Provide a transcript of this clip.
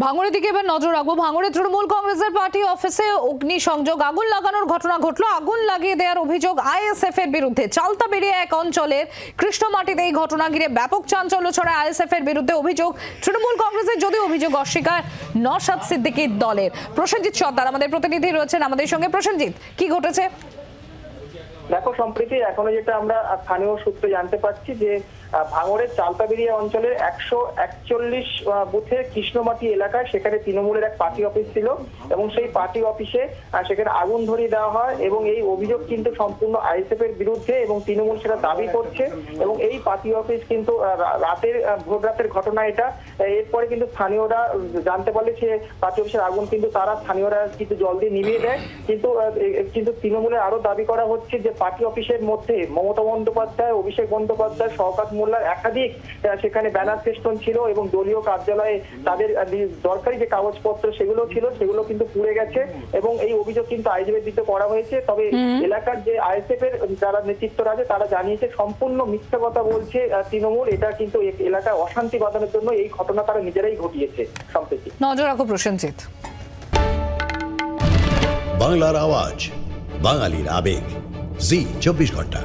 ভাঙড়ের দিকে এবার নজর রাখব। ভাঙড়ে তৃণমূল কংগ্রেসের পার্টি অফিসে অগ্নি সংযোগ আগুন লাগানোর ঘটনা ঘটলো। আগুন লাগিয়ে দেওয়ার অভিযোগ আইএসএফ এর বিরুদ্ধে। চালতা বেরিয়ে এক অঞ্চলের কৃষ্ণমাটিতে এই ঘটনা ঘিরে ব্যাপক চাঞ্চল্য ছড়ায় আইএসএফ এর বিরুদ্ধে অভিযোগ। তৃণমূল কংগ্রেসের যদি অভিযোগ অস্বীকার নসাদ সিদ্দিকীর দলের। প্রসেনজিৎ সর্দার আমাদের প্রতিনিধি রয়েছেন আমাদের সঙ্গে। প্রসেনজিৎ, কি ঘটেছে? দেখো সম্প্রতি এখনও যেটা আমরা স্থানীয় সূত্রে জানতে পারছি যে আহ, ভাঙড়ের চালতাবেরিয়া অঞ্চলের একশো একচল্লিশ বুথে কৃষ্ণমাটি এলাকায় সেখানে তৃণমূলের এক পার্টি অফিস ছিল এবং সেই পার্টি অফিসে সেখানে আগুন ধরিয়ে দেওয়া হয় এবং এই অভিযোগ কিন্তু সম্পূর্ণ আইএসএফ এর বিরুদ্ধে এবং তৃণমূল সেটা দাবি করছে এবং এই পার্টি অফিস কিন্তু রাতের ভোর রাতের ঘটনা এটা। এরপরে কিন্তু স্থানীয়রা জানতে পারলে সে পার্টি অফিসের আগুন কিন্তু তারা স্থানীয়রা কিন্তু জল দিয়ে নিভিয়ে দেয়। কিন্তু কিন্তু তৃণমূলের আরও দাবি করা হচ্ছে যে পার্টি অফিসের মধ্যে মমতা বন্দ্যোপাধ্যায় অভিষেক বন্দ্যোপাধ্যায় শওকাত মোল্লার একাধিক সেখানে ব্যানার ফেস্টন ছিল এবং দলীয় কার্যালয়ে তাদের দরকারি যে কাগজপত্র সেগুলো ছিল সেগুলো কিন্তু পুড়ে গেছে এবং এই অভিযোগ কিন্তু আইজিবির দিতে করা হয়েছে। তবে এলাকার যে আইএসএফ এর যারা নেতৃত্বরা আছে তারা জানিয়েছে সম্পূর্ণ মিথ্যা কথা বলছে তৃণমূল। এটা কিন্তু এলাকায় অশান্তি বাঁধানোর জন্য এই ঘটনা তারা নিজেরাই ঘটিয়েছে সম্প্রতি। নজর রাখো প্রসেনজিৎ। বাংলার আওয়াজ বাঙালির আবেগ। জি চব্বিশ ঘণ্টা।